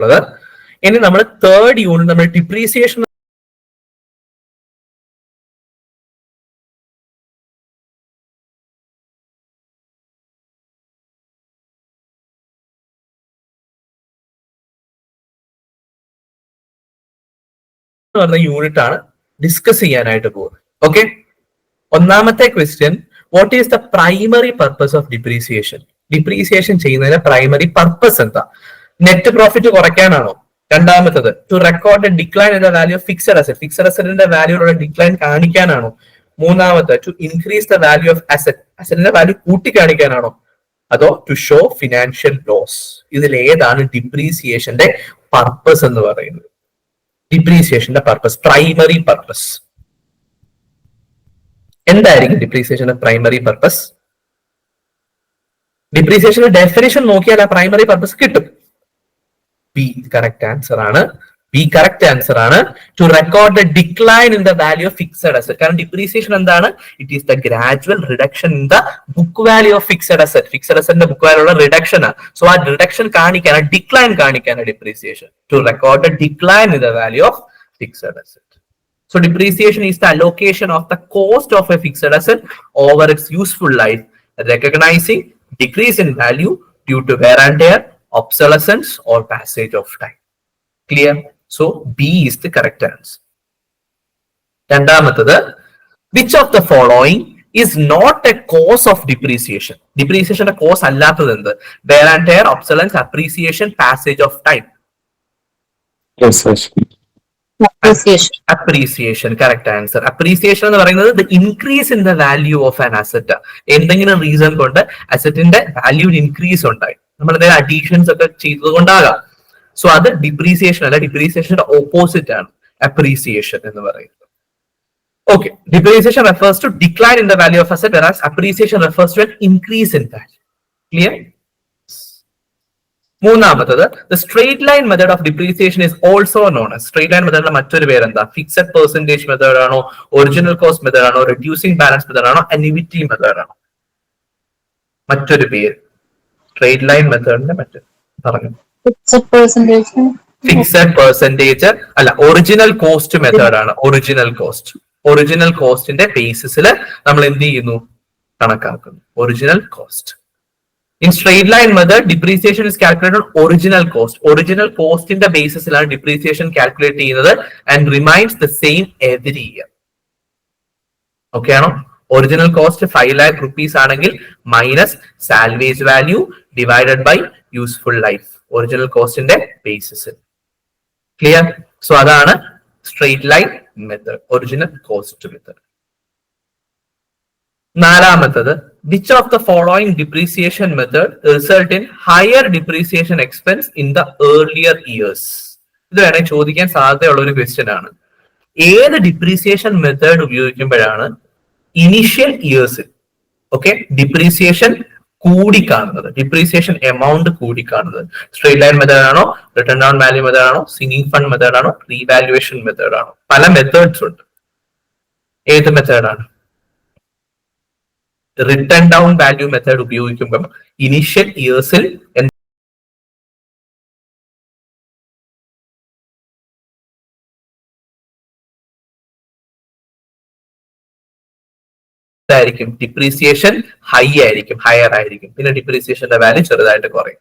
ഉള്ളത്. ഇനി നമ്മൾ തേർഡ് യൂണിറ്റ് നമ്മൾ ഡിപ്രീസിയേഷൻ യൂണിറ്റ് ആണ് ഡിസ്കസ് ചെയ്യാനായിട്ട് പോകുന്നത്. ഓക്കെ ഒന്നാമത്തെ question what is the primary purpose of depreciation depreciation ചെയ്യുന്നതിന് പ്രൈമറി പർപ്പസ് എന്താ? നെറ്റ് പ്രോഫിറ്റ് കുറയ്ക്കാനാണോ? രണ്ടാമത്തത് to record decline in the value of fixed asset fixed അസറ്റിന്റെ വാല്യൂലുള്ള ഡിക്ലൈൻ കാണിക്കാനാണോ? മൂന്നാമത്തെ to increase the value of asset അസറ്റിന്റെ value കൂട്ടി കാണിക്കാനാണോ അതോ ടു ഷോ ഫിനാൻഷ്യൽ ലോസ് ഇതിൽ ഏതാണ് ഡിപ്രീസിയേഷന്റെ പർപ്പസ് എന്ന് പറയുന്നത്? ഡിപ്രീസിയേഷന്റെ പർപ്പസ് പ്രൈമറി പർപ്പസ് എന്തായിരിക്കും ഡിപ്രീസിയേഷന്റെ പ്രൈമറി പർപ്പസ് ഡിപ്രീസിയേഷന്റെ ഡെഫിനേഷൻ നോക്കിയാൽ ആ പ്രൈമറി പർപ്പസ് കിട്ടും. ബി കറക്റ്റ് ആൻസർ ആണ്. ബി കറക്റ്റ് ആൻസർ ആണ്. To record the decline in the value of fixed asset കാരണം ഡിപ്രീസിയേഷൻ എന്താണ്? It is the gradual reduction in the book value of fixed asset fixed അസറ്റിന്റെ book value ഉള്ള reduction ആണ് so ആ reduction കാണിക്കാനാണ് decline കാണിക്കാനാണ് depreciation to record the decline in the value of fixed asset. So depreciation is the allocation of the cost of a fixed asset over its useful life, recognizing decrease in value due to wear and tear, obsolescence, or passage of time. Clear? So B is the correct answer. രണ്ടാമത്തത് which of the following is not a cause of depreciation. Depreciation a cause അല്ലാത്തത് എന്ത് wear and tear, obsolescence, appreciation, passage of time. Yes, sir. appreciation. Appreciation correct answer appreciation എന്ന് പറയുന്നത് the increase in the value of an asset എന്തെങ്കിലും reason കൊണ്ട് അസറ്റിന്റെ value increase ഉണ്ടായി നമ്മൾ additions ഒക്കെ ചെയ്തതുകൊണ്ടാകാം സോ അത് ഡിപ്രീസിയേഷൻ അല്ല ഡിപ്രീസിയേഷന്റെ ഓപ്പോസിറ്റ് ആണ്. അപ്രീസിയേഷൻ എന്ന് പറയുന്നത്. Okay depreciation refers to decline in the value of asset versus appreciation refers to increase in value clear മൂന്നാമത്തത് the straight line method of depreciation is also known straight line മെത്തേഡിന്റെ മറ്റൊരു പേര് എന്താ fixed percentage method ആണോ original cost method ആണോ reducing balance method ആണോ annuity method ആണോ? മറ്റൊരു പേര്. സ്ട്രേറ്റ് ലൈൻ മെത്തേഡിന്റെ മെത്തേഡ് പറഞ്ഞു. ഫിക്സഡ് പെർസെന്റേജ് അല്ല ഒറിജിനൽ കോസ്റ്റ് മെത്തേഡ് ആണ്. ഒറിജിനൽ കോസ്റ്റ് ഒറിജിനൽ കോസ്റ്റിന്റെ ബേസിസിൽ നമ്മൾ എന്ത് ചെയ്യുന്നു? കണക്കാക്കുന്നു. Original cost in straight line method depreciation is calculated original cost original കോസ്റ്റിന്റെ ബേസിസിലാണ് ഡിപ്രീസിയേഷൻ കാൽക്കുലേറ്റ് ചെയ്യുന്നത് and remains the same every year okay ആണോ? Original cost five lakh rupees ആണെങ്കിൽ minus salvage value divided by useful life original കോസ്റ്റിന്റെ basis clear so അതാണ് straight line method original cost method നാലാമത്തത് which of the following depreciation method result in higher depreciation expense in the earlier years ഇത് വേണേൽ ചോദിക്കാൻ സാധ്യതയുള്ള ഒരു question ആണ്. ഏത് depreciation method ഉപയോഗിക്കുമ്പോഴാണ് ഇനിഷ്യൽ ഇയേഴ്സിൽ ഓക്കെ ഡിപ്രീസിയേഷൻ കൂടി കാണുന്നത് ഡിപ്രീസിയേഷൻ എമൗണ്ട് കൂടി കാണുന്നത് സ്ട്രേറ്റ് ലൈൻ മെത്തേഡ് ആണോ? റിട്ടേൺ ഡൗൺ വാല്യൂ മെത്തേഡ് ആണോ? സിംഗിങ് ഫണ്ട് മെത്തേഡ് ആണോ? റീവാലുവേഷൻ മെത്തേഡ് ആണോ? പല മെത്തേഡ്സ് ഉണ്ട്. ഏത് മെത്തേഡാണ് റിട്ടേൺ ഡൗൺ വാല്യൂ മെത്തേഡ് ഉപയോഗിക്കുമ്പോൾ ഇനിഷ്യൽ ഇയേഴ്സിൽ എന്തായിരിക്കും ഡിപ്രീസിയേഷൻ ഹൈ ആയിരിക്കും ഹയർ ആയിരിക്കും. പിന്നെ ഡിപ്രീസിയേഷന്റെ വാല്യൂ ചെറുതായിട്ട് കുറയും.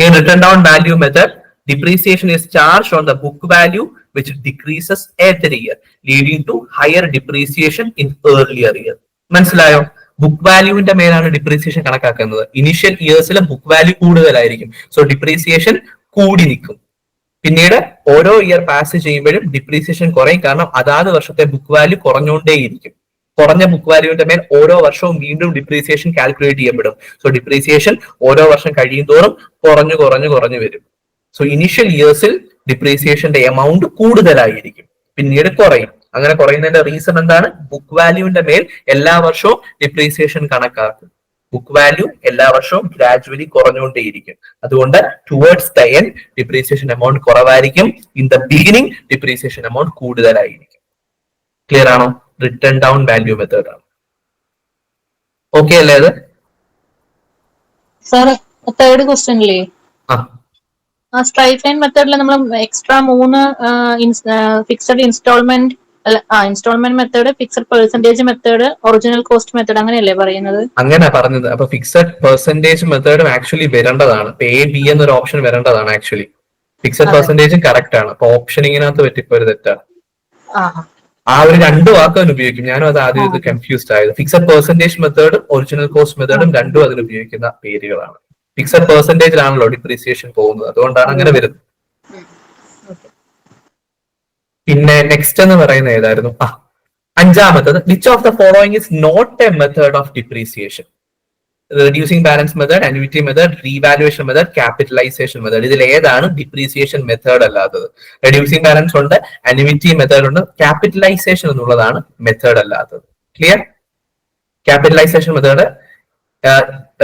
ഈ written down value method depreciation is charge on the book value which decreases every year leading to higher depreciation in earlier year മനസ്സിലായോ? ബുക്ക് വാല്യൂവിന്റെ മേലാണ് ഡിപ്രീസിയേഷൻ കണക്കാക്കുന്നത്. ഇനിഷ്യൽ ഇയേഴ്സിലെ ബുക്ക് വാല്യൂ കൂടുതലായിരിക്കും. സോ ഡിപ്രീസിയേഷൻ കൂടി നിൽക്കും. പിന്നീട് ഓരോ ഇയർ പാസ് ചെയ്യുമ്പോഴും ഡിപ്രീസിയേഷൻ കുറയും. കാരണം അതാത് വർഷത്തെ ബുക്ക് വാല്യൂ കുറഞ്ഞുകൊണ്ടേയിരിക്കും. കുറഞ്ഞ ബുക്ക് വാല്യൂവിന്റെ മേൽ ഓരോ വർഷവും വീണ്ടും ഡിപ്രീസിയേഷൻ കാൽക്കുലേറ്റ് ചെയ്യപ്പെടും. സോ ഡിപ്രീസിയേഷൻ ഓരോ വർഷം കഴിയും തോറും കുറഞ്ഞു കുറഞ്ഞു കുറഞ്ഞു വരും. സോ ഇനിഷ്യൽ ഇയേഴ്സിൽ ഡിപ്രീസിയേഷന്റെ എമൗണ്ട് കൂടുതലായിരിക്കും. പിന്നീട് കുറയും. അങ്ങനെ കുറയുന്നതിന്റെ റീസൺ എന്താണ്? ബുക്ക് വാല്യൂവിന്റെ മേൽ എല്ലാ വർഷവും ഡിപ്രീസിയേഷൻ കണക്കാക്കും. ബുക്ക് വാല്യൂ എല്ലാ വർഷവും ഗ്രാജുവലി കുറഞ്ഞുകൊണ്ടേയിരിക്കും. അതുകൊണ്ട് towards the end depreciation amount കുറവായിരിക്കും. In the beginning depreciation amount കൂടുതലായിരിക്കും. ക്ലിയർ ആണോ? റിട്ടേൺ ഡൗൺ വാല്യൂ മെത്തേഡ് ആണ്. ഓക്കെ അല്ലേ അത്? തേർഡ് ക്വസ്റ്റ്യൻ ആ. സ്ട്രൈറ്റ് ലൈൻ മെത്തേഡിൽ നമ്മൾ എക്സ്ട്രാ മൂന്ന് ഫിക്സഡ് ഇൻസ്റ്റാൾമെന്റ് അല്ല ആ instalment method fixed percentage method original cost method അങ്ങനെയല്ലേ പറയുന്നത്? അങ്ങനെ പറഞ്ഞത്. അപ്പൊ ഫിക്സഡ് പെർസെന്റേജ് മെത്തേഡും ആക്ച്വലി വരേണ്ടതാണ്. എ ബി എന്നൊരു ഓപ്ഷൻ വരേണ്ടതാണ് ആക്ച്വലി ഫിക്സഡ്. പെർസെന്റേജും കറക്റ്റ് ആണ്. അപ്പൊ ഓപ്ഷനിങ്ങിനകത്ത് പറ്റിപ്പോ ഒരു തെറ്റാണ്. ആ ഒരു രണ്ട് വാക്ക് അതിന് ഉപയോഗിക്കും. ഞാനും അത് ആദ്യം ഇത് കൺഫ്യൂസ്ഡ് ആയത്. ഫിക്സഡ് പെർസെന്റേജ് മെത്തേഡും ഒറിജിനൽ കോസ്റ്റ് മെത്തേഡും രണ്ടും അതിന് ഉപയോഗിക്കുന്ന പേരുകളാണ്. ഫിക്സഡ് പെർസെന്റേജിലാണല്ലോ ഡിപ്രീസിയേഷൻ പോകുന്നത്. അതുകൊണ്ടാണ് അങ്ങനെ വരുന്നത്. പിന്നെ നെക്സ്റ്റ് എന്ന് പറയുന്ന ഏതായിരുന്നു? ആ അഞ്ചാമത്തത് which of the following is not a method of depreciation reducing balance method annuity method revaluation method capitalisation method ഇതിൽ ഏതാണ് ഡിപ്രീസിയേഷൻ മെത്തേഡ് അല്ലാത്തത്? റെഡ്യൂസിംഗ് ബാലൻസ് ഉണ്ട് അനുവിറ്റി മെത്തേഡ് ഉണ്ട് ക്യാപിറ്റലൈസേഷൻ എന്നുള്ളതാണ് മെത്തേഡ് അല്ലാത്തത്. Clear capitalisation method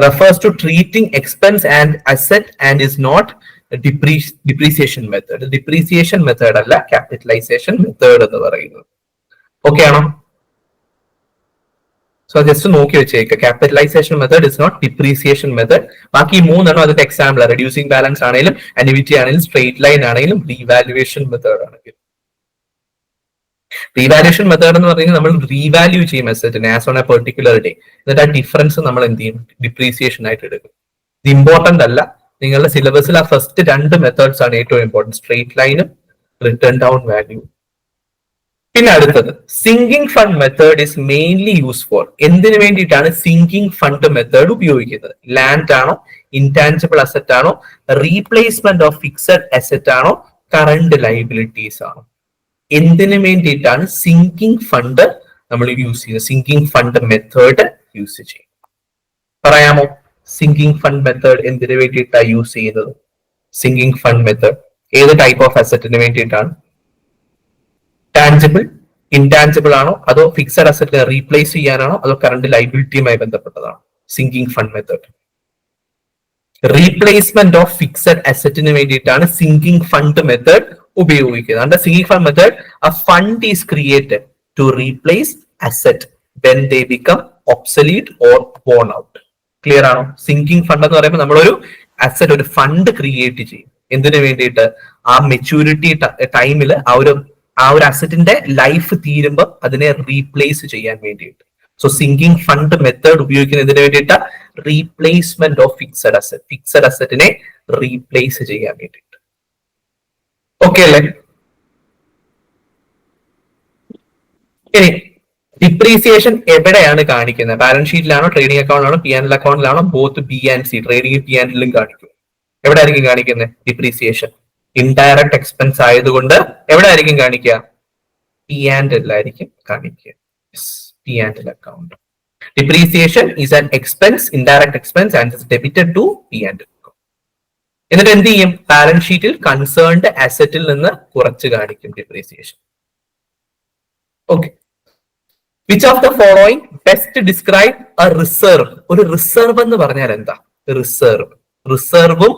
refers to treating expense and asset and is not depreciation method depreciation method അല്ല capitalisation method എന്ന് പറയുന്നത്. ഓക്കെ ആണോ? സോ ജസ്റ്റ് നോക്കി വെച്ചേക്ക്. Capitalisation method is not depreciation method ബാക്കി മൂന്നെണ്ണം അതിന്റെ എക്സാമ്പിൾ റെഡ്യൂസിംഗ് ബാലൻസ് ആണെങ്കിലും അനിവിറ്റി ആണെങ്കിലും സ്ട്രേറ്റ് ലൈൻ ആണെങ്കിലും റീവാലുവേഷൻ മെത്തേഡ് ആണെങ്കിലും റീവാലുവേഷൻ മെത്തേഡ് എന്ന് പറഞ്ഞാൽ നമ്മൾ റീവാല്യൂ ചെയ്യും അസറ്റിനെ as on a particular day എന്നിട്ട് ആ ഡിഫറൻസ് നമ്മൾ എന്ത് ചെയ്യും? ഡിപ്രീസിയേഷൻ ആയിട്ട് എടുക്കും. ഇത് ഇമ്പോർട്ടന്റ് അല്ല. നിങ്ങളുടെ സിലബസിൽ ആ ഫസ്റ്റ് രണ്ട് മെത്തേഡ്സ് ആണ് ഏറ്റവും ഇമ്പോർട്ടന്റ് സ്ട്രേറ്റ് ലൈനും റിട്ടേൺ ഡൗൺ വാല്യൂ പിന്നെ അടുത്തത് sinking fund method is mainly use for എന്തിനു വേണ്ടിയിട്ടാണ് സിങ്കിങ് ഫണ്ട് മെത്തേഡ് ഉപയോഗിക്കുന്നത്? ലാൻഡ് ആണോ ഇൻടാൻജിബിൾ അസറ്റ് ആണോ റീപ്ലേസ്മെന്റ് ഓഫ് ഫിക്സഡ് അസറ്റ് ആണോ കറണ്ട് ലൈബിലിറ്റീസ് ആണോ? എന്തിനു വേണ്ടിയിട്ടാണ് സിങ്കിങ് ഫണ്ട് നമ്മൾ യൂസ് ചെയ്യുന്നത്? സിങ്കിങ് ഫണ്ട് മെത്തേഡ് യൂസ് ചെയ്യും പറയാമോ? സിങ്കിങ് ഫണ്ട് മെത്തേഡ് എന്തിനു വേണ്ടിയിട്ടാണ് യൂസ് ചെയ്യുന്നത്? സിങ്കിങ് ഫണ്ട് മെത്തേഡ് ഏത് ടൈപ്പ് ഓഫ് അസറ്റിന് വേണ്ടിയിട്ടാണ്? ടാൻജിബിൾ ഇൻടാൻജിബിൾ ആണോ? അതോ ഫിക്സഡ് അസറ്റിനെ റീപ്ലേസ് ചെയ്യാനാണോ? അതോ കറണ്ട് ലൈബിലിറ്റിയുമായി ബന്ധപ്പെട്ടതാണോ? Sinking fund method replacement of fixed അസറ്റിന് വേണ്ടിയിട്ടാണ് സിങ്കിങ് ഫണ്ട് മെത്തേഡ് ഉപയോഗിക്കുന്നത്. Under sinking fund method a fund is created to replace asset when they become obsolete or worn out clear ആണോ? Sinking fund എന്ന് പറയുമ്പോൾ നമ്മളൊരു asset ഒരു fund create ചെയ്യും. എന്തിനു വേണ്ടിയിട്ട്? ആ മെച്യൂരിറ്റി ടൈമിൽ ആ ഒരു ആ ഒരു അസറ്റിന്റെ ലൈഫ് തീരുമ്പോൾ അതിനെ റീപ്ലേസ് ചെയ്യാൻ വേണ്ടിയിട്ട്. സോ സിങ്കിങ് ഫണ്ട് മെത്തേഡ് ഉപയോഗിക്കുന്നതിന് വേണ്ടിയിട്ട് replacement of fixed asset fixed അസറ്റിനെ replace ചെയ്യാൻ വേണ്ടിയിട്ട്. ഓക്കെ അല്ലേ? ഇനി ഡിപ്രീസിയേഷൻ എവിടെയാണ് കാണിക്കുന്നത്? ബാലൻസ് ഷീറ്റിലാണോ ട്രേഡിംഗ് അക്കൗണ്ടിലാണോ P and അക്കൗണ്ടിലാണോ both B and C trading P ആൻഡിലും കാണിക്കും. എവിടെ ആയിരിക്കും കാണിക്കുന്നത്? ഡിപ്രീസിയേഷൻ ഇൻഡയറക്ട് എക്സ്പെൻസ് ആയതുകൊണ്ട് എവിടെ ആയിരിക്കും കാണിക്കുക. പി ആൻഡ് എല്ലായിരിക്കും കാണിക്കുക P and account depreciation is an expense indirect expense and debited to P and എന്നിട്ട് എന്ത് ചെയ്യും? ബാലൻസ് ഷീറ്റിൽ കൺസേൺഡ് അസറ്റിൽ നിന്ന് കുറച്ച് കാണിക്കും depreciation okay which of the following best describe a reserve ഒരു റിസർവ് എന്ന് പറഞ്ഞാൽ എന്താ? റിസർവ് റിസർവും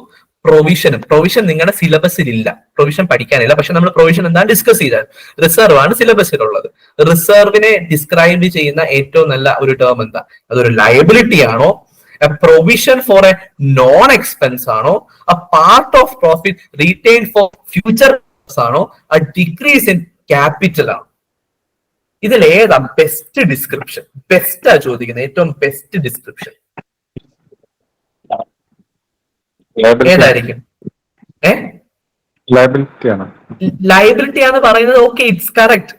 പ്രൊവിഷനും പ്രൊവിഷൻ നിങ്ങളുടെ സിലബസിൽ ഇല്ല. പ്രൊവിഷൻ പഠിക്കാനില്ല പക്ഷെ നമ്മൾ പ്രൊവിഷൻ എന്താണ് ഡിസ്കസ് ചെയ്താൽ റിസർവ് ആണ് സിലബസിലുള്ളത് റിസർവിനെ ഡിസ്ക്രൈബ് ചെയ്യുന്ന ഏറ്റവും നല്ല ഒരു ടേം എന്താ? അതൊരു ലയബിലിറ്റി ആണോ? Provision for a non expense ആണോ? A part of profit retain for future ആണോ? എ ഡിക്രീസ് ഇൻ ക്യാപിറ്റൽ ആണോ? ഇതിൽ ഏതാ ബെസ്റ്റ് ഡിസ്ക്രിപ്ഷൻ ബെസ്റ്റാ ചോദിക്കുന്നത് ഏറ്റവും ബെസ്റ്റ് ഡിസ്ക്രിപ്ഷൻ ഏതായിരിക്കും? ഏ? ലയബിലിറ്റി ആണ്. ലയബിലിറ്റി ആണ് പറയുന്നത് okay it's correct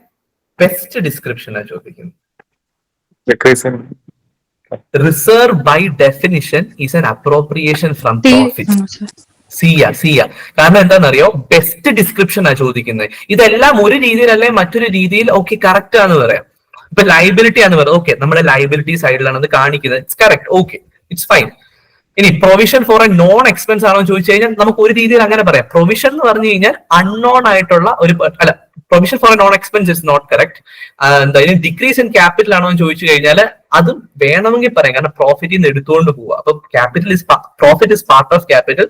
best description ആണ് ചോദിക്കുന്നത്. Reserve by definition is an appropriation from profit സിയ സിയ കാരണം എന്താണെന്നറിയോ? ബെസ്റ്റ് ഡിസ്ക്രിപ്ഷൻ ആണ് ചോദിക്കുന്നത്. ഇതെല്ലാം ഒരു രീതിയിലല്ലേ മറ്റൊരു രീതിയിൽ ഓക്കെ കറക്റ്റ് ആണെന്ന് പറയാം. ഇപ്പൊ ലൈബിലിറ്റി ആണ് പറയുന്നത് ഓക്കെ നമ്മുടെ ലൈബിലിറ്റി സൈഡിലാണ് അത് കാണിക്കുന്നത്. It's correct okay it's fine ഇനി provision for a non expense ആണോ എന്ന് ചോദിച്ചു കഴിഞ്ഞാൽ നമുക്ക് ഒരു രീതിയിൽ അങ്ങനെ പറയാം. പ്രൊവിഷൻ എന്ന് പറഞ്ഞു കഴിഞ്ഞാൽ അൺനോൺ ആയിട്ടുള്ള ഒരു അല്ല provision for a non expense is not correct എന്താ ഇനി ഡിക്രീസ് ഇൻ ക്യാപിറ്റൽ ആണോ എന്ന് ചോദിച്ചു കഴിഞ്ഞാൽ അത് വേണമെങ്കിൽ പറയാം. കാരണം പ്രോഫിറ്റിൽ നിന്ന് എടുത്തുകൊണ്ട് പോവുക. അപ്പൊ capital is profit is part of capital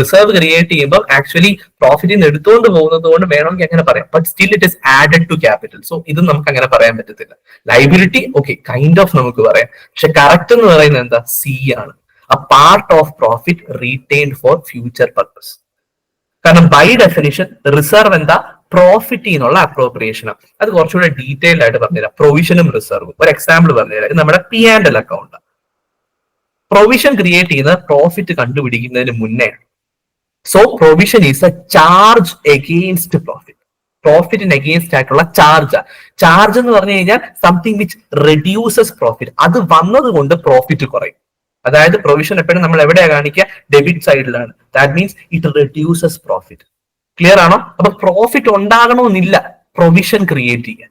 reserve create ചെയ്യുമ്പോൾ ആക്ച്വലി പ്രോഫിറ്റിൽ നിന്ന് എടുത്തുകൊണ്ട് പോകുന്നത് കൊണ്ട് വേണമെങ്കിൽ അങ്ങനെ പറയാം. But still it is added to capital so ഇത് നമുക്ക് അങ്ങനെ പറയാൻ പറ്റത്തില്ല. ലൈബിലിറ്റി ഓക്കെ കൈൻഡ് ഓഫ് നമുക്ക് പറയാം. പക്ഷെ കറക്റ്റ് എന്ന് പറയുന്നത് എന്താ? സി ആണ്. A part of profit retained for future purpose. കാരണം ബൈ ഡെഫിനിഷൻ റിസർവ് എന്താ? പ്രോഫിറ്റ് എന്നുള്ള അപ്രോപ്രിയേഷൻ അത് കുറച്ചുകൂടെ ഡീറ്റെയിൽഡ് ആയിട്ട് പറഞ്ഞുതരാം. പ്രൊവിഷനും റിസർവും ഒരു എക്സാമ്പിൾ പറഞ്ഞുതരാം. ഇത് നമ്മുടെ P and L account provision create ചെയ്യുന്നത് പ്രോഫിറ്റ് കണ്ടുപിടിക്കുന്നതിന് മുന്നേ. So provision is a charge against profit പ്രോഫിറ്റിന് against ആയിട്ടുള്ള ചാർജ് ചാർജ് എന്ന് പറഞ്ഞു കഴിഞ്ഞാൽ സംതിങ് വിച്ച് റെഡ്യൂസസ് പ്രോഫിറ്റ് അത് വന്നത് കൊണ്ട് പ്രോഫിറ്റ് കുറയും. അതായത് പ്രൊവിഷൻ എപ്പോഴും നമ്മൾ എവിടെയാണ് കാണിക്കുക? ഡെബിറ്റ് സൈഡിലാണ് that means it reduces profit clear ആണോ? അപ്പൊ പ്രോഫിറ്റ് ഉണ്ടാകണമെന്നില്ല. പ്രൊവിഷൻ ക്രിയേറ്റ് ചെയ്യാൻ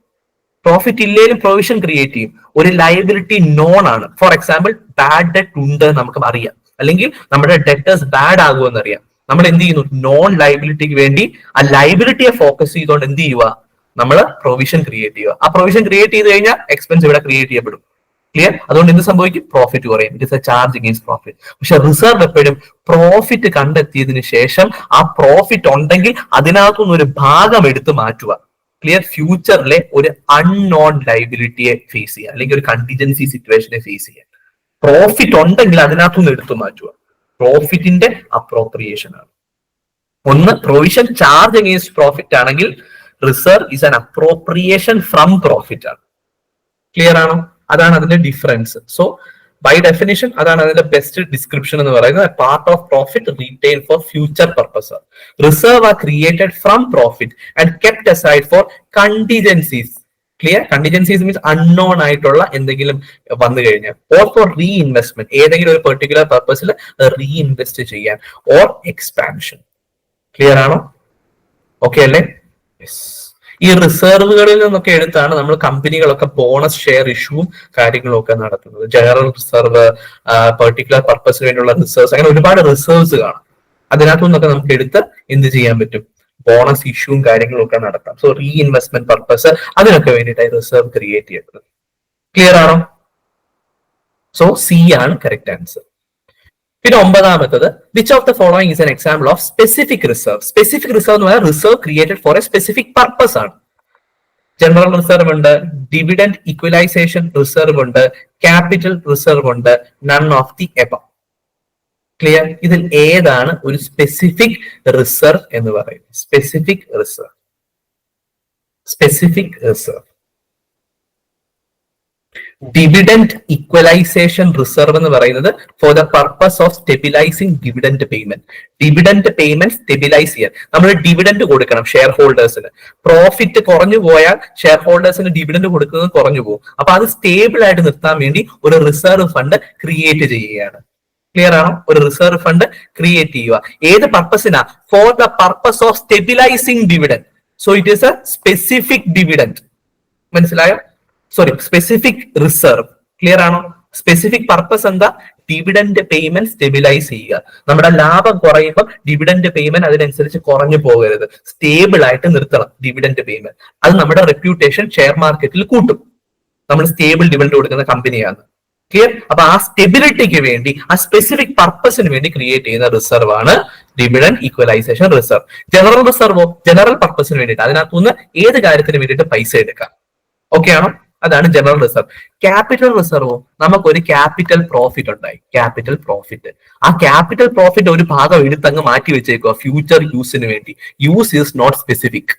പ്രോഫിറ്റ് ഇല്ലേലും പ്രൊവിഷൻ ക്രിയേറ്റ് ചെയ്യും. ഒരു ലയബിലിറ്റി നോൺ ആണ്. ഫോർ എക്സാമ്പിൾ ബാഡ് ഡെറ്റ് ഉണ്ട് നമുക്ക് അറിയാം. അല്ലെങ്കിൽ നമ്മുടെ ഡെറ്റേഴ്സ് ബാഡ് ആകുമെന്ന് അറിയാം. നമ്മൾ എന്ത് ചെയ്യുന്നു? നോൺ ലയബിലിറ്റിക്ക് വേണ്ടി ആ ലയബിലിറ്റിയെ ഫോക്കസ് ചെയ്തുകൊണ്ട് എന്ത് ചെയ്യുക? നമ്മൾ പ്രൊവിഷൻ ക്രിയേറ്റ് ചെയ്യുക. ആ പ്രൊവിഷൻ ക്രിയേറ്റ് ചെയ്ത് കഴിഞ്ഞാൽ എക്സ്പെൻസ് ഇവിടെ ക്രിയേറ്റ് ചെയ്യപ്പെടും. ക്ലിയർ അതുകൊണ്ട് എന്ത് സംഭവിക്കും? പ്രോഫിറ്റ് കുറയും. It is a charge against profit പക്ഷെ റിസർവ് എപ്പോഴും പ്രോഫിറ്റ് കണ്ടെത്തിയതിനു ശേഷം ആ പ്രോഫിറ്റ് ഉണ്ടെങ്കിൽ അതിനകത്തുനിന്ന് ഒരു ഭാഗം എടുത്തു മാറ്റുക. ക്ലിയർ ഫ്യൂച്ചറിലെ ഒരു അൺനോൺ ലൈബിലിറ്റിയെ ഫേസ് ചെയ്യുക. അല്ലെങ്കിൽ ഒരു കണ്ടിജൻസി സിറ്റുവേഷനെ ഫേസ് ചെയ്യാൻ പ്രോഫിറ്റ് ഉണ്ടെങ്കിൽ അതിനകത്തുനിന്ന് എടുത്തു മാറ്റുക. പ്രോഫിറ്റിന്റെ അപ്രോപ്രിയേഷൻ ആണ്. ഒന്ന് പ്രൊവിഷൻ ചാർജ് അഗെയിൻസ്റ്റ് പ്രോഫിറ്റ് ആണെങ്കിൽ reserve is an appropriation from profit ആണ്. ക്ലിയർ ആണോ? അതാണ് അതിന്റെ ഡിഫറൻസ് സോ ബൈ ഡെഫിനിഷൻ അതാണ് അതിന്റെ ബെസ്റ്റ് ഡിസ്ക്രിപ്ഷൻ എന്ന് പറയുന്നത്. Part of profit retail for future purpose reserve are created from profit and kept aside for contingencies clear contingencies means unknown ആയിട്ടുള്ള എന്തെങ്കിലും വന്നു കഴിഞ്ഞാൽ. ഓർ ഫോർ റീ ഇൻവെസ്റ്റ്മെന്റ് ഏതെങ്കിലും ഒരു പെർട്ടിക്കുലർ പർപ്പസിൽ റീ ഇൻവെസ്റ്റ് ചെയ്യാൻ. ഓർ എക്സ്പാൻഷൻ ക്ലിയർ ആണോ? Okay അല്ലേ? യെസ് ഈ റിസർവുകളിൽ നിന്നൊക്കെ എടുത്താണ് നമ്മൾ കമ്പനികളൊക്കെ ബോണസ് ഷെയർ ഇഷ്യൂവും കാര്യങ്ങളൊക്കെ നടത്തുന്നത്. ജനറൽ റിസർവ് പെർട്ടിക്കുലർ പർപ്പസിന് വേണ്ടിയുള്ള റിസർവ്സ് അങ്ങനെ ഒരുപാട് റിസർവ്സ് കാണും. അതിനകത്തു നിന്നൊക്കെ നമുക്ക് എടുത്ത് എന്ത് ചെയ്യാൻ പറ്റും? ബോണസ് ഇഷ്യൂവും കാര്യങ്ങളും ഒക്കെ നടത്താം. സോ റീ ഇൻവെസ്റ്റ്മെന്റ് പർപ്പസ് അതിനൊക്കെ വേണ്ടിയിട്ടായി റിസർവ് ക്രിയേറ്റ് ചെയ്യുന്നത് ക്ലിയർ ആണോ? സോ സി ആണ് കറക്റ്റ് ആൻസർ പിന്നെ ഒമ്പതാമത്തത് which of the following is an example of specific reserve specific reserve എന്ന് പറഞ്ഞാൽ reserve created for a specific purpose ആണ്. ജനറൽ റിസർവ് ഉണ്ട് ഡിവിഡൻഡ് ഇക്വലൈസേഷൻ റിസർവ് ഉണ്ട് ക്യാപിറ്റൽ റിസർവ് ഉണ്ട് none of the above clear ഇതിൽ ഏതാണ് ഒരു സ്പെസിഫിക് റിസർവ് എന്ന് പറയുന്നത്? Specific reserve specific reserve dividend equalisation reserve എന്ന് പറയുന്നത് for the purpose of stabilising dividend payment dividend payment stabilise ചെയ്യാൻ. നമ്മൾ ഡിവിഡൻഡ് കൊടുക്കണം ഷെയർ ഹോൾഡേഴ്സിന് പ്രോഫിറ്റ് കുറഞ്ഞു പോയാൽ ഷെയർ ഹോൾഡേഴ്സിന് ഡിവിഡൻഡ് കൊടുക്കുന്നത് കുറഞ്ഞു പോകും. അപ്പൊ അത് സ്റ്റേബിൾ ആയിട്ട് നിർത്താൻ വേണ്ടി ഒരു റിസർവ് ഫണ്ട് ക്രിയേറ്റ് ചെയ്യുകയാണ്. ക്ലിയർ ആണോ? ഒരു റിസർവ് ഫണ്ട് ക്രിയേറ്റ് ചെയ്യുക. ഏത് പർപ്പസിനാ for the purpose of stabilizing dividend so it is a specific dividend മനസ്സിലായോ? സോറി സ്പെസിഫിക് റിസർവ് ക്ലിയർ ആണോ? സ്പെസിഫിക് പർപ്പസ് എന്താ? ഡിവിഡന്റ് പേയ്മെന്റ് സ്റ്റെബിലൈസ് ചെയ്യുക. നമ്മുടെ ലാഭം കുറയുമ്പോൾ ഡിവിഡന്റ് പേയ്മെന്റ് അതിനനുസരിച്ച് കുറഞ്ഞു പോകരുത്. സ്റ്റേബിൾ ആയിട്ട് നിർത്തണം ഡിവിഡന്റ് പേയ്മെന്റ് അത് നമ്മുടെ റെപ്യൂട്ടേഷൻ ഷെയർ മാർക്കറ്റിൽ കൂട്ടും. നമ്മൾ സ്റ്റേബിൾ ഡിവിഡൻഡ് കൊടുക്കുന്ന കമ്പനിയാണ് ക്ലിയർ അപ്പൊ ആ സ്റ്റെബിലിറ്റിക്ക് വേണ്ടി ആ സ്പെസിഫിക് പർപ്പസിന് വേണ്ടി ക്രിയേറ്റ് ചെയ്യുന്ന റിസർവ് ആണ് ഡിവിഡൻഡ് ഈക്വലൈസേഷൻ റിസർവ് ജനറൽ റിസർവോ ജനറൽ പർപ്പസിന് വേണ്ടിയിട്ട്. അതിനകത്തുനിന്ന് ഏത് കാര്യത്തിന് വേണ്ടിയിട്ട് പൈസ എടുക്കാം? ഓക്കെ ആണോ? അതാണ് ജനറൽ റിസർവ് ക്യാപിറ്റൽ റിസർവോ നമുക്കൊരു ക്യാപിറ്റൽ പ്രോഫിറ്റ് ഉണ്ടായി. ക്യാപിറ്റൽ പ്രോഫിറ്റ് ആ ക്യാപിറ്റൽ പ്രോഫിറ്റ് ഒരു ഭാഗം എടുത്തങ്ങ് മാറ്റി വെച്ചേക്കുക ഫ്യൂച്ചർ യൂസിന് വേണ്ടി. Use is not specific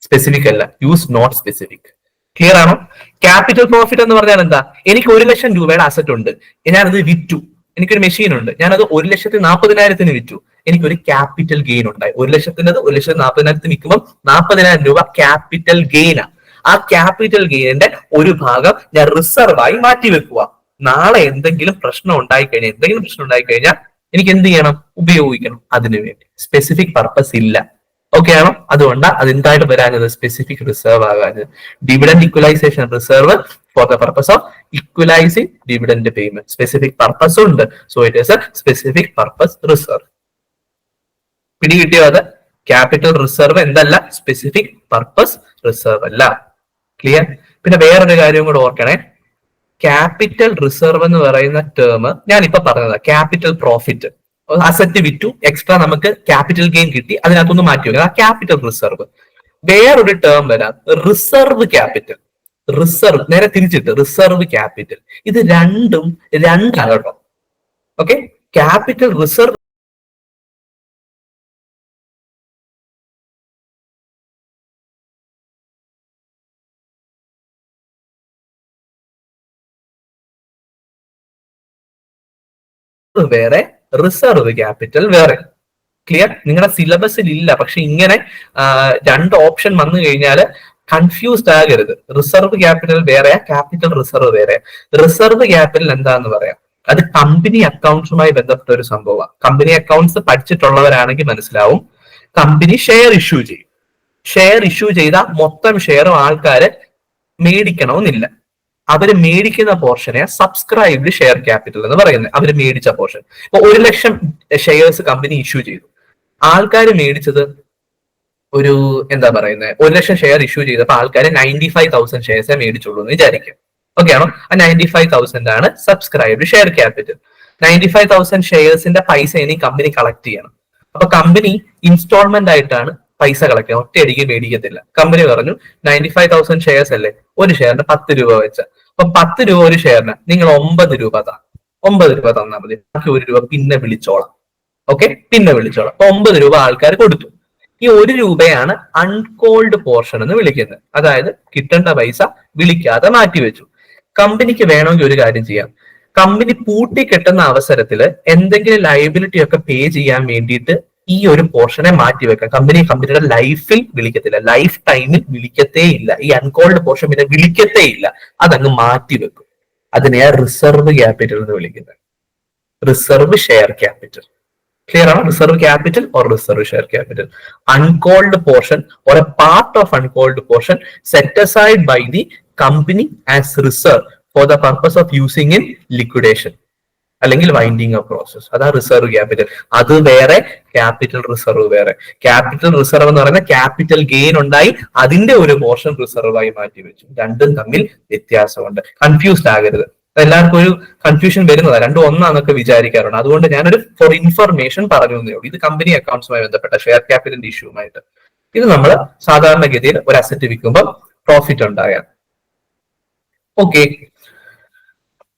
specific അല്ല. യൂസ് നോട്ട് സ്പെസിഫിക് ക്ലിയർ ആണോ? ക്യാപിറ്റൽ പ്രോഫിറ്റ് എന്ന് പറഞ്ഞാൽ എന്താ? എനിക്ക് ഒരു ലക്ഷം രൂപയുടെ അസറ്റ് ഉണ്ട്. ഞാനത് വിറ്റു. എനിക്കൊരു മെഷീൻ ഉണ്ട്. ഞാനത് ഒരു ലക്ഷത്തി നാൽപ്പതിനായിരത്തിന് വിറ്റു. എനിക്കൊരു ക്യാപിറ്റൽ ഗെയിൻ ഉണ്ടായി. ഒരു ലക്ഷത്തിന്റെ ഒരു ലക്ഷത്തി നാൽപ്പതിനായിരത്തിന് വിൽക്കുമ്പോൾ നാൽപ്പതിനായിരം രൂപ ക്യാപിറ്റൽ ഗെയിനാ ആ ക്യാപിറ്റൽ ഗെയിനിന്റെ ഒരു ഭാഗം ഞാൻ റിസർവ് ആയി മാറ്റി വെക്കുക. നാളെ എന്തെങ്കിലും പ്രശ്നം ഉണ്ടായി കഴിഞ്ഞാൽ എന്തെങ്കിലും പ്രശ്നം ഉണ്ടായി കഴിഞ്ഞാൽ എനിക്ക് എന്ത് ചെയ്യണം? ഉപയോഗിക്കണം അതിനുവേണ്ടി സ്പെസിഫിക് പർപ്പസ് ഇല്ല. ഓക്കെ ആണോ? അതുകൊണ്ട് അതെന്തായിട്ട് വരാനത് specific reserve ആകാഞ്ഞത്. Dividend equalisation reserve for the purpose of equalising dividend payment specific purpose ഉണ്ട്. So it is a specific purpose reserve പിടികിട്ടിയോ അത്? ക്യാപിറ്റൽ റിസർവ് എന്തല്ല? സ്പെസിഫിക് പർപ്പസ് റിസർവ് അല്ല. ക്ലിയർ പിന്നെ വേറൊരു കാര്യം കൂടെ ഓർക്കണേ. ക്യാപിറ്റൽ റിസർവ് എന്ന് പറയുന്ന ടേം ഞാൻ ഇപ്പൊ പറഞ്ഞത്. ക്യാപിറ്റൽ പ്രോഫിറ്റ് അസറ്റ് വിറ്റു എക്സ്ട്രാ നമുക്ക് ക്യാപിറ്റൽ ഗെയിൻ കിട്ടി അതിനകത്തൊന്ന് മാറ്റി ആ ക്യാപിറ്റൽ റിസർവ് വേറൊരു ടേം വരാം. റിസർവ് ക്യാപിറ്റൽ റിസർവ് നേരെ തിരിച്ചിട്ട് റിസർവ് ക്യാപിറ്റൽ ഇത് രണ്ടും രണ്ടാണ് കേട്ടോ. ഓക്കെ ക്യാപിറ്റൽ റിസർവ് വേറെ റിസർവ് ക്യാപിറ്റൽ വേറെ. ക്ലിയർ നിങ്ങളുടെ സിലബസിൽ ഇല്ല. പക്ഷെ ഇങ്ങനെ രണ്ട് ഓപ്ഷൻ വന്നു കഴിഞ്ഞാൽ കൺഫ്യൂസ്ഡ് ആകരുത്. റിസർവ് ക്യാപിറ്റൽ വേറെ ക്യാപിറ്റൽ റിസർവ് വേറെ. റിസർവ് ക്യാപിറ്റൽ എന്താന്ന് പറയാം. അത് കമ്പനി അക്കൗണ്ട്സുമായി ബന്ധപ്പെട്ട ഒരു സംഭവമാണ്. കമ്പനി അക്കൗണ്ട്സ് പഠിച്ചിട്ടുള്ളവരാണെങ്കിൽ മനസ്സിലാവും. കമ്പനി ഷെയർ ഇഷ്യൂ ചെയ്യും. ഷെയർ ഇഷ്യൂ ചെയ്ത മൊത്തം ഷെയറും ആൾക്കാര് മേടിക്കണമെന്നില്ല. അവർ മേടിക്കുന്ന പോർഷനെ സബ്സ്ക്രൈബ്ഡ് ഷെയർ ക്യാപിറ്റൽ എന്ന് പറയുന്നത്. അവർ മേടിച്ച പോർഷൻ ഇപ്പൊ ഒരു ലക്ഷം ഷെയർസ് കമ്പനി ഇഷ്യൂ ചെയ്തു. ആൾക്കാർ മേടിച്ചത് ഒരു എന്താ പറയുന്നത് ഒരു ലക്ഷം ഷെയർ ഇഷ്യൂ ചെയ്തപ്പോൾ ആൾക്കാർ നയന്റി ഫൈവ് തൗസൻഡ് ഷെയർസേ മേടിച്ചുള്ളൂ എന്ന് വിചാരിക്കും. ഓക്കെ ആണോ? ആ നയന്റി ഫൈവ് തൗസൻഡ് ആണ് subscribed share capital ninety five thousand ഷെയർസിന്റെ പൈസ ഇനി കമ്പനി കളക്ട് ചെയ്യണം. അപ്പൊ കമ്പനി ഇൻസ്റ്റാൾമെന്റ് ആയിട്ടാണ് പൈസ കളക്ട് ചെയ്യാം ഒറ്റയടിക്ക് മേടിക്കത്തില്ല. കമ്പനി പറഞ്ഞു നയന്റി ഫൈവ് തൗസൻഡ് ഷെയർസ് അല്ലേ? ഒരു ഷെയറിന് പത്ത് രൂപ വെച്ച. അപ്പൊ പത്ത് രൂപ ഒരു ഷെയറിന് നിങ്ങൾ ഒമ്പത് രൂപ താ. ഒമ്പത് രൂപ തന്നാൽ മതി. ബാക്കി ഒരു രൂപ പിന്നെ വിളിച്ചോളാം. ഓക്കെ പിന്നെ വിളിച്ചോളാം. അപ്പൊ ഒമ്പത് രൂപ ആൾക്കാർ കൊടുത്തു. ഈ ഒരു രൂപയാണ് അൺകോൾഡ് പോർഷൻ എന്ന് വിളിക്കുന്നത്. അതായത് കിട്ടേണ്ട പൈസ വിളിക്കാതെ മാറ്റിവെച്ചു കമ്പനിക്ക് വേണമെങ്കിൽ ഒരു കാര്യം ചെയ്യാം. കമ്പനി പൂട്ടി കെട്ടുന്ന അവസരത്തിൽ എന്തെങ്കിലും ലയബിലിറ്റി ഒക്കെ പേ ചെയ്യാൻ വേണ്ടിയിട്ട് ഈ ഒരു പോർഷനെ മാറ്റി വെക്കാം. കമ്പനി കമ്പനിയുടെ ലൈഫിൽ വിളിക്കത്തില്ല. ലൈഫ് ടൈമിൽ വിളിക്കത്തേ ഇല്ല. ഈ അൺകോൾഡ് പോർഷൻ പിന്നെ വിളിക്കത്തേ ഇല്ല. അതങ്ങ് മാറ്റി വെക്കും. അതിനെയാ റിസർവ് ക്യാപിറ്റൽ എന്ന് വിളിക്കുന്നത്. റിസർവ് ഷെയർ ക്യാപിറ്റൽ ക്ലിയർ ആണ്? Reserve capital or reserve share capital uncalled portion or a part of uncalled portion set aside by the company as reserve for the purpose of using in liquidation അല്ലെങ്കിൽ winding off process അതാ reserve capital അത് വേറെ capital reserve വേറെ. Capital reserve എന്ന് പറയുന്ന capital gain ഉണ്ടായി അതിന്റെ ഒരു പോർഷൻ റിസർവായി മാറ്റി വെച്ചു. രണ്ടും തമ്മിൽ വ്യത്യാസമുണ്ട്. കൺഫ്യൂസ്ഡ് ആകരുത്. എല്ലാവർക്കും ഒരു കൺഫ്യൂഷൻ വരുന്നതാണ് രണ്ടും ഒന്നാന്നൊക്കെ വിചാരിക്കാറുണ്ട്. അതുകൊണ്ട് ഞാനൊരു ഫോർ ഇൻഫർമേഷൻ പറഞ്ഞു തന്നേ ഉള്ളൂ. ഇത് കമ്പനി അക്കൗണ്ട്സുമായി ബന്ധപ്പെട്ട ഷെയർ ക്യാപിറ്റലിന്റെ ഇഷ്യൂമായിട്ട് ഇത് നമ്മൾ സാധാരണഗതിയിൽ ഒരു അസറ്റ് വിൽക്കുമ്പോൾ പ്രോഫിറ്റ് ഉണ്ടായാൽ ഓക്കെ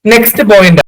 നെക്സ്റ്റ് പോയിന്റ്